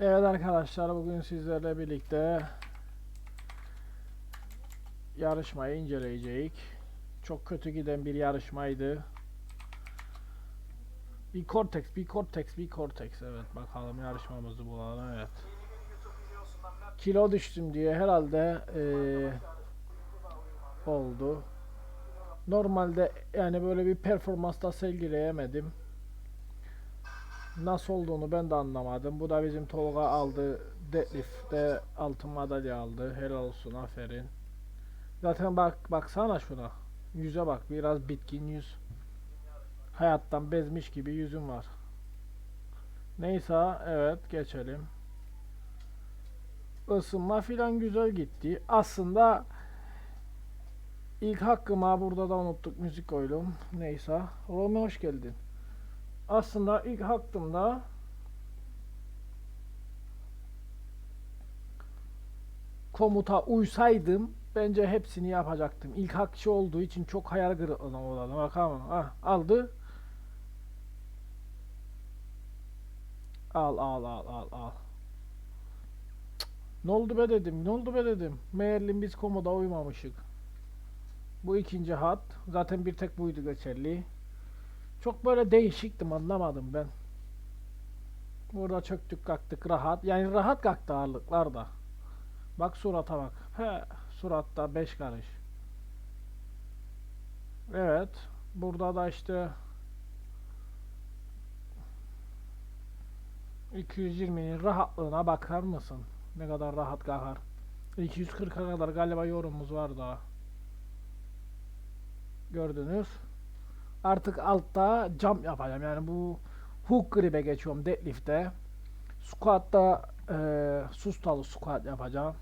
Evet arkadaşlar bugün sizlerle birlikte yarışmayı inceleyeceğiz. Çok kötü giden bir yarışmaydı. Bir Cortex, bir Cortex, bir Cortex. Evet bakalım yarışmamızı bulalım. Evet. Kilo düştüm diye herhalde eee, oldu. Normalde yani böyle bir performansta sergileyemedim. Nasıl olduğunu ben de anlamadım. Bu da bizim Tolga aldı. Deadlift'te altın madalya aldı. Helal olsun aferin. Zaten bak baksana şuna. Yüze bak biraz bitkin yüz. Hayattan bezmiş gibi yüzüm var. Neyse evet geçelim. Isınma filan güzel gitti. Aslında ilk hakkıma burada da unuttuk müzik koydum. Neyse. Rome hoş geldin. Aslında ilk hakkımda komuta uysaydım bence hepsini yapacaktım. İlk hakçı olduğu için çok hayal kırıklığına uğradım. Bakalım. Ah, aldı. Al al al al al. Ne oldu be dedim. Ne oldu be dedim. Meğerlim biz komoda uymamışık. Bu ikinci hat. Zaten bir tek buydu geçerli. Çok böyle değişiktim anlamadım ben. Burada çöktük kalktık rahat. Yani rahat kalktı ağırlıklar da. Bak surata bak. He, suratta 5 karış. Evet. Burada da işte 220'nin rahatlığına bakar mısın? Ne kadar rahat kalkar. 240'a kadar galiba yorumumuz var daha. Gördünüz. Artık altta jump yapacağım. Yani bu hook grip'e geçiyorum deadlift'te. Squat'ta eee sustalı squat yapacağım.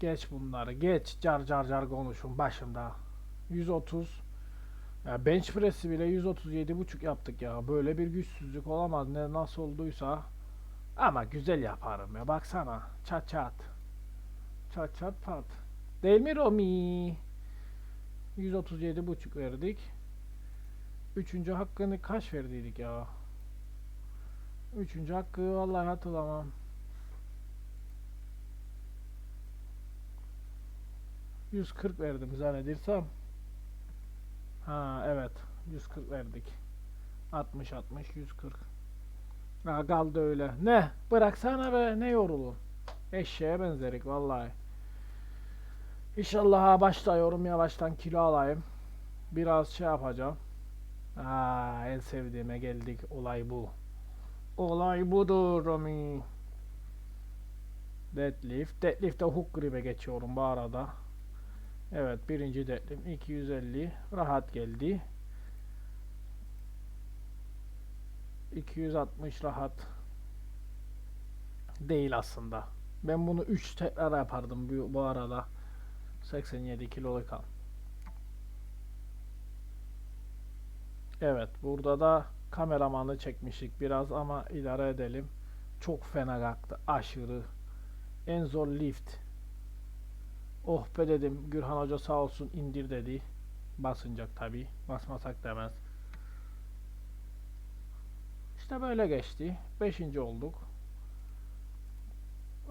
Geç bunları. Geç. Car car car konuşun başımda. 130 ya bench press'i bile 137.5 yaptık ya. Böyle bir güçsüzlük olamaz. Ne nasıl olduysa. Ama güzel yaparım ya. Baksana. Çat çat. Çat çat pat. Değil mi Romi? 137.5 verdik. Üçüncü hakkını kaç verdiydik ya? Üçüncü hakkı vallahi hatırlamam. ...140 verdim zannedirsem. Ha evet. 140 verdik. 60 60 140. Ha kaldı öyle. Ne? Bıraksana be ne yorulun. Eşeğe benzerik vallahi. İnşallah başlıyorum yavaştan kilo alayım. Biraz şey yapacağım. Aa, en sevdiğime geldik. Olay bu. Olay budur Romi. Deadlift. Deadlift'te hook grip'e geçiyorum bu arada. Evet birinci deadlift 250 rahat geldi. 260 rahat değil aslında. Ben bunu 3 tekrar yapardım bu, bu arada. 87 kiloluk al. Evet, burada da kameramanı çekmişik biraz ama idare edelim. Çok fena kalktı, aşırı. En zor lift. Oh be dedim, Gürhan Hoca sağ olsun indir dedi. Basınacak tabi, basmasak demez. İşte böyle geçti. Beşinci olduk.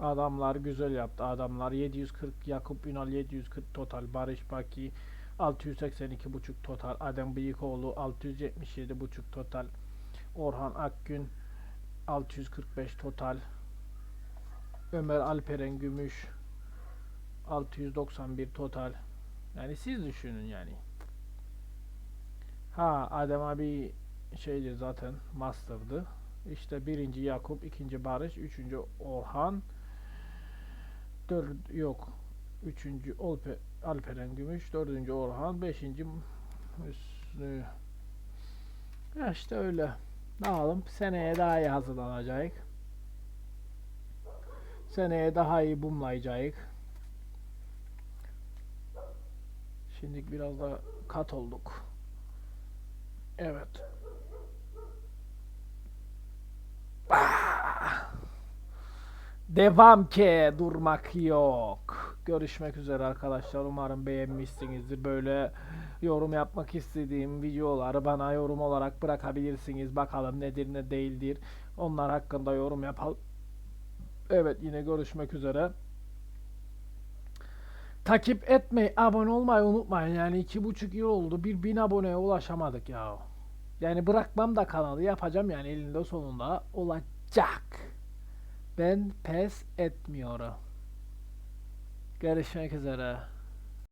Adamlar güzel yaptı. Adamlar 740 Yakup Ünal 740 total. Barış Baki 682.5 total. Adem Bıyıkoğlu 677.5 total. Orhan Akgün 645 total. Ömer Alperen Gümüş 691 total. Yani siz düşünün yani. Ha Adem abi şeydir zaten master'dı. İşte birinci Yakup, ikinci Barış, üçüncü Orhan, dört yok. Üçüncü Olpe, Alperen Gümüş, dördüncü Orhan, beşinci Hüsnü. Ya işte öyle. Ne yapalım? Seneye daha iyi hazırlanacak. Seneye daha iyi bumlayacak. Şimdi biraz da kat olduk. Evet. Devam ki durmak yok. Görüşmek üzere arkadaşlar. Umarım beğenmişsinizdir. Böyle yorum yapmak istediğim videoları bana yorum olarak bırakabilirsiniz. Bakalım nedir ne değildir. Onlar hakkında yorum yapalım. Evet yine görüşmek üzere. Takip etmeyi, abone olmayı unutmayın. Yani iki buçuk yıl oldu. Bir bin aboneye ulaşamadık ya. Yani bırakmam da kanalı yapacağım yani elinde sonunda olacak. Ben pes etmiyorum. Görüşmek üzere.